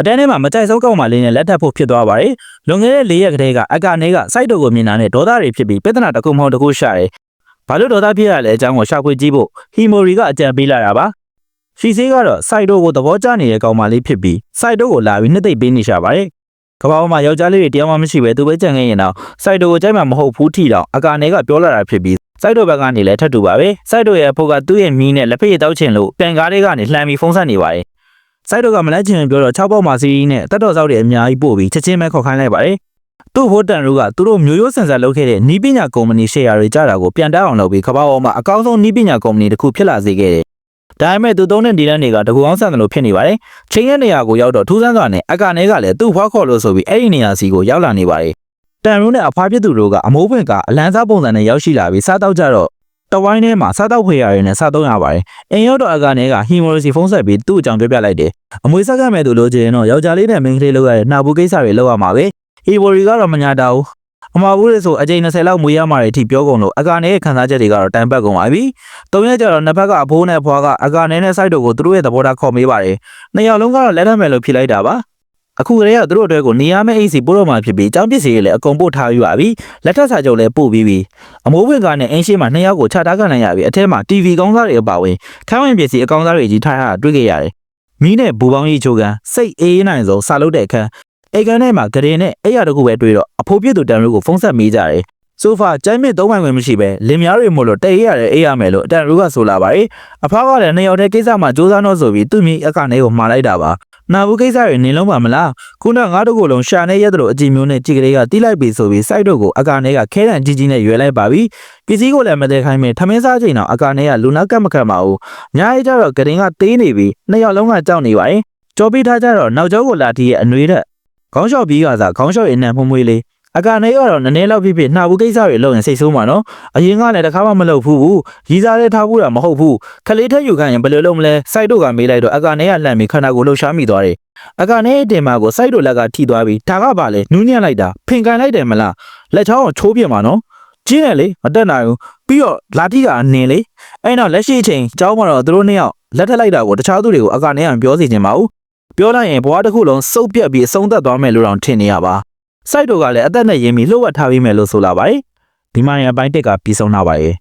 အတန်းထဲမှာမကြိုက်ဆုံးကောက်မှလေးနဲ့လက်ထပ်ဖို့ဖြစ်သွားပါတယ်လွန်ခဲ့တဲ့၄ရက်ကတည်းကအကနေကစိုက်တော်ကိုမြင်တာနဲ့ဒေါသတွေဖြစ်ပြီးပြဿနာတစ်ခုမဟုတ်တစ်ခုရှာတယ်ဘာလို့ဒေါသဖြစ်ရလဲအကြောင်းကိုရှာဖွေကြည့်ဖို့ဟီမိုရီကအကြံပေးလာတာပါရှီဆေးကတော့စိုက်တော်ကိုသဘောကျနေတဲ့ကောင်မလေးဖြစ်ပြီးစိုက်တော်ကိုလာပြီးနှစ်သိမ့်ပေးနေရှာပါတယ်ကဘာပေါ်မှာယောက်ျားလေးတွေတရားမှမရှိပဲသူပဲကြံခဲ့ရင်တော့စိုက်တော်ကိုကြိုက်မှမဟုတ်ဘူးထီတော့အကနေကပြောလာတာဖြစ်ပြီးစိုက်တော်ဘက်ကနေလည်းထပ်တူပါပဲစိုက်တော်ရဲ့အဖို့ကသူ့ရဲ့မီးနဲ့လက်ဖက်ရည်တောက်ချင်လို့ပြန်ကားလေးကနေလှမ်းပြီးဖုံးဆက်နေပါတယ် စိုက်တော်ကမလက်ချင်ပြောတော့6ပေါက်မာစီးနဲ့တက်တော်ဆောက်တွေအများကြီးပို့ပြီးချက်ချင်းပဲခေါ်ခိုင်းလိုက်ပါတယ်သူ့ဟိုတန်တို့ကသူတို့မျိုးရိုးဆန်ဆန်လုပ်ခဲ့တဲ့နီးပညာကုမ္ပဏီရှယ်ယာတွေကြတာကိုပြန်တက်အောင်လုပ်ပြီးကဘာပေါ်မှာအကောင်းဆုံးနီးပညာကုမ္ပဏီတစ်ခုဖြစ်လာစေခဲ့တယ်ဒါပေမဲ့သူသုံးတဲ့ဒီလန်းတွေကတကူအောင်ဆန်တယ်လို့ဖြစ်နေပါတယ်။ချိန်ရဲ့နေရာကိုရောက်တော့ထူးဆန်းစွာနဲ့အကနေကလည်းသူ့ဖွားခေါ်လို့ဆိုပြီးအဲ့ဒီနေရာစီကိုရောက်လာနေပါတယ်။တန်ရုံးနဲ့အဖွားပြစ်သူတို့ကအမိုးပွင့်ကအလန်းစားပုံစံနဲ့ရောက်ရှိလာပြီးစားတော့ကြတော့ တဝိုင်းထဲမှာစားတော့ဖွေရရနဲ့စားတော့ရပါတယ်။အိမ်ရောက်တော့အကနေကဟီမိုရီစီဖုန်းဆက်ပြီးသူ့အကြောင်းပြောပြလိုက်တယ်။အမွေဆက်ကမဲ့သူလိုချင်ရင်တော့ယောက်ျားလေးနဲ့မိန်းကလေးလောက်ရတဲ့နှာဘူးကိစ္စတွေလောက်ရမှာပဲ။ဟီမိုရီကတော့မညာတာဘူး။အမဘူးလေဆိုအချိန်20လောက်မွေးရမှာတွေအထိပြောကုန်လို့အကနေရဲ့ခံစားချက်တွေကတော့တန်ပတ်ကုန်ပါပြီ။သုံးရက်ကျတော့နှစ်ဖက်ကအဖိုးနဲ့ဖွားကအကာနဲ့နဲ့စိုက်တို့ကိုသူတို့ရဲ့သဘောထားခေါ်မေးပါတယ်။နှစ်ယောက်လုံးကတော့လက်ထပ်မယ်လို့ဖြေလိုက်တာပါ။ အခုကလေးကသူတို့အတွက်ကိုနေရမယ့်အိတ်စီပို့တော့မှဖြစ်ပြီးအကြောင်းပစ္စည်းတွေလည်းအကုန်ပို့ထားယူပါပြီ။လက်ထပ်စာချုပ်လည်းပို့ပြီးပြီ။အမိုးဝင်ကနဲ့အင်းရှိမှာနှစ်ယောက်ကိုချထားခံနိုင်ရပြီ။အထက်မှာ TV ကောင်းစားတွေအပါအဝင်ခန်းဝင်ပစ္စည်းအကောင်းစားတွေကြီးထားရတာတွေ့ခဲ့ရတယ်။မီးနဲ့ဘူပေါင်းကြီးချိုကန်စိတ်အေးနိုင်ဆုံးစာလုပ်တဲ့အခန်းအိမ်ကန်ထဲမှာဂရင်နဲ့အဲ့ရတကူပဲတွေ့တော့အဖိုးပြစ်သူတန်တို့ကိုဖုန်းဆက်မေးကြတယ်။ဆိုဖာကျိုင်းမြင့်သုံးပိုင်ခွင့်မရှိပဲလင်များတွေမို့လို့တည့်ရရတယ်အေးရမယ်လို့အတန်ရူကဆိုလာပါတယ်။အဖွားကလည်းနှစ်ယောက်တည်းကိစ္စမှာစူးစမ်းတော့ဆိုပြီးသူ့မိအကနေကိုမှားလိုက်တာပါ။ နာဘူးကိစ္စတွေနင်လုံးပါမလား။ခုနကငါတို့ကိုယ်လုံးရှာနေရက်တို့အကြည့်မျိုးနဲ့ကြည်ကလေးကတီးလိုက်ပြီဆိုပြီးစိုက်တို့ကိုအကနေကခဲတံကြီးကြီးနဲ့ရွယ်လိုက်ပါပြီ။ပစ္စည်းကိုလည်းမတည့်ခိုင်းမဲ့ထမင်းစားချိန်တော့အကနေကလူနာကတ်မကတ်ပါဘူး။ညာရေးကြတော့ဂရင်ကတေးနေပြီးနှစ်ယောက်လုံးကကြောက်နေပါတယ်။ကြော်ပြီးထားကြတော့နောက်ကျောကိုလာတီးရဲ့အနှွေးတဲ့ခေါင်းလျှော့ပြီးကစားခေါင်းလျှော့ရင်နဲ့မှုံမွေးလေး အကနေကတော့နည်းနည်းလောက်ဖြစ်ဖြစ်နှာဘူးကိစ္စတွေလုပ်ရင်စိတ်ဆိုးမှာနော်အရင်ကလည်းတစ်ခါမှမလုပ်ဘူးဘူးရီးစားတဲ့ထားဘူးတာမဟုတ်ဘူးခလေးထက်ယူခိုင်းရင်ဘယ်လိုလုပ်မလဲစိုက်တို့ကမေးလိုက်တော့အကနေကလှမ်းပြီးခန္ဓာကိုယ်လှုပ်ရှားမိသွားတယ်အကနေရဲ့တင်မာကိုစိုက်တို့လက်ကထိသွားပြီးဒါကပါလေနူးညံ့လိုက်တာဖင်ကန်လိုက်တယ်မလားလက်ချောင်းကိုချိုးပြစ်မှာနော်ကျင်းတယ်လေမတက်နိုင်ဘူးပြီးတော့လာတိကအနင်လေအဲ့တော့လက်ရှိအချိန်ကျောင်းမှာတော့သူတို့နှစ်ယောက်လက်ထက်လိုက်တာကိုတခြားသူတွေကိုအကနေကပြောစီခြင်းမဟုတ်ပြောလိုက်ရင်ဘဝတစ်ခုလုံးစုပ်ပြတ်ပြီးအဆုံးသတ်သွားမယ်လို့တောင်ထင်နေရပါ စိုက်တို့ကလည်းအသက်နဲ့ရင်းပြီးလှုပ်ဝက်ထားပြီးမယ်လို့ဆိုလာပါတယ်ဒီမှရင်အပိုင်းတက်ကပြီးဆုံးလာပါရဲ့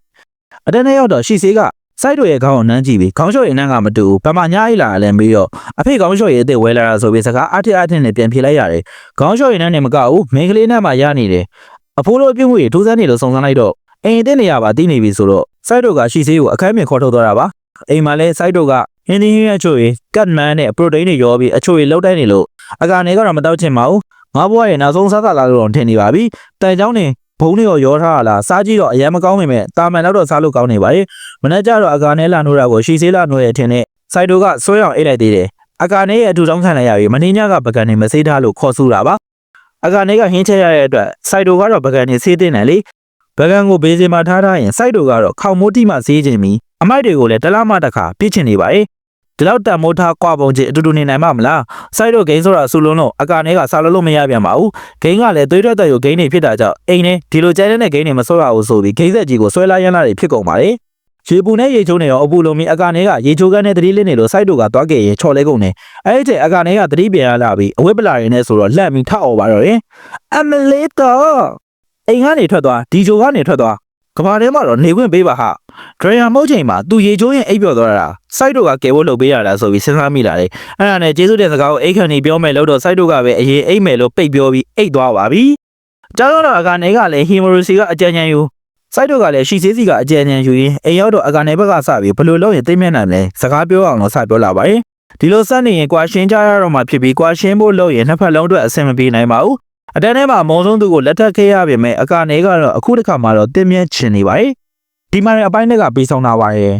အတန်းနဲ့ရောက်တော့ရှီဆေးကစိုက်တို့ရဲ့ခေါင်းကိုနမ်းကြည့်ပြီးခေါင်းလျှော့ရင်နန်းကမတူဘူးဗမာညားအိလာလည်းပြီးတော့အဖေခေါင်းလျှော့ရဲ့အစ်စ်ဝဲလာတာဆိုပြီးစကားအထက်အထက်နဲ့ပြန်ဖြေလိုက်ရတယ်ခေါင်းလျှော့ရင်နန်းနဲ့မကဘူးမိန်းကလေးနဲ့မှရနေတယ်အဖိုးတို့အပြုတ်မှုတွေထိုးစမ်းနေလို့စုံစမ်းလိုက်တော့အိမ်အစ်စ်နေရပါတည်နေပြီဆိုတော့စိုက်တို့ကရှီဆေးကိုအခန်းပြင်ခေါ်ထုတ်သွားတာပါအိမ်မှာလဲစိုက်တို့ကဟင်းသီးဟင်းအချို့ကတ်မန်နဲ့ပရိုတိန်းတွေရောပြီးအချို့တွေလောက်တိုင်းနေလို့အကနေကတော့မတောက်ချင်ပါဘူး ငါဘွားရဲ့နောက်ဆုံးစားကလာလို့တော့ထင်နေပါပြီတန်ချောင်းနေဘုံတွေရောရောထားတာလားစားကြည့်တော့အရင်မကောင်းပေမဲ့တာမန်တော့တော့စားလို့ကောင်းနေပါလေမနေ့ကျတော့အကာနဲလာနိုးတာကိုရှီဆေးလာနိုးရဲ့ထင်နဲ့စိုက်တိုကဆွဲအောင်အိတ်လိုက်သေးတယ်အကာနဲရဲ့အထူးတောင်းခံလိုက်ရပြီမနေ့ညကပကံနေမဆေးထားလို့ခေါ်ဆူတာပါအကာနဲကဟင်းချက်ရတဲ့အတွက်စိုက်တိုကတော့ပကံနေဆေးတင်တယ်လေပကံကိုဘေးစင်မှာထားထားရင်စိုက်တိုကတော့ခေါင်မိုးတိမှဆေးခြင်းပြီးအမိုက်တွေကိုလည်းတလားမတခါပြစ်ချင်နေပါလေ ဒီလောက်တန်မိုးထားကွာပုံချင်းအတူတူနေနိုင်မှာမလားစိုက်တော့ဂိမ်းဆိုတာဆူလုံးတော့အကာနဲ့ကစားလို့လို့မရပြန်ပါဘူးဂိမ်းကလည်းသွေးထွက်တဲ့ရုပ်ဂိမ်းတွေဖြစ်တာကြောင့်အိမ်နဲ့ဒီလိုကျဲတဲ့ဂိမ်းတွေမဆွဲရဘူးဆိုပြီးဂိမ်းဆက်ကြီးကိုဆွဲလာရမ်းလာတွေဖြစ်ကုန်ပါလေရေပူနဲ့ရေချိုးနေရောအပူလုံးမီအကာနဲ့ကရေချိုးကန်းနဲ့တတိလင်းနေလို့စိုက်တို့ကသွားခဲ့ရင်ချော်လဲကုန်တယ်အဲ့ဒီချိန်အကာနဲ့ကတတိပြန်ရလာပြီးအဝိပလာရင်းနဲ့ဆိုတော့လက်ပြီးထအော်ပါတော့ရင်အမလေးတော့အိမ်ကနေထွက်သွားဒီဂျိုကနေထွက်သွားကဘာထဲမှာတော့နေခွင့်ပေးပါဟာ ဒရယာမုတ်ချိန်မှာသူရေချိုးရင်အိပ်ပျော်သွားတာစိုက်တို့ကကယ်ဖို့လုပ်ပေးရတာဆိုပြီးစဉ်းစားမိလာတယ်အဲ့ဒါနဲ့ကျေးဇူးတင်စကားကိုအိတ်ခန်နေပြောမယ်လို့တော့စိုက်တို့ကပဲအရင်အိတ်မယ်လို့ပိတ်ပြောပြီးအိတ်သွားပါပြီကျောင်းတော့အကနေကလည်းဟီမိုရိုစီကအကြံဉာဏ်ယူစိုက်တို့ကလည်းရှီဆေးစီကအကြံဉာဏ်ယူရင်အိမ်ရောက်တော့အကနေဘက်ကစပြီးဘယ်လိုလုပ်ရင်သိမ့်မြတ်နိုင်လဲစကားပြောအောင်လို့စပြောလာပါတယ်ဒီလိုစနေရင်ကွာရှင်းကြရတော့မှဖြစ်ပြီးကွာရှင်းဖို့လုပ်ရင်နှစ်ဖက်လုံးအတွက်အဆင်မပြေနိုင်ပါဘူးအတန်းထဲမှာအမုံဆုံးသူကိုလက်ထပ်ခဲ့ရပေမဲ့အကနေကတော့အခုတစ်ခါမှတော့တင်းမြတ်ချင်နေပါ යි ဒီမှာအပိုင်းတွေကပေးဆောင်တာပါရဲ့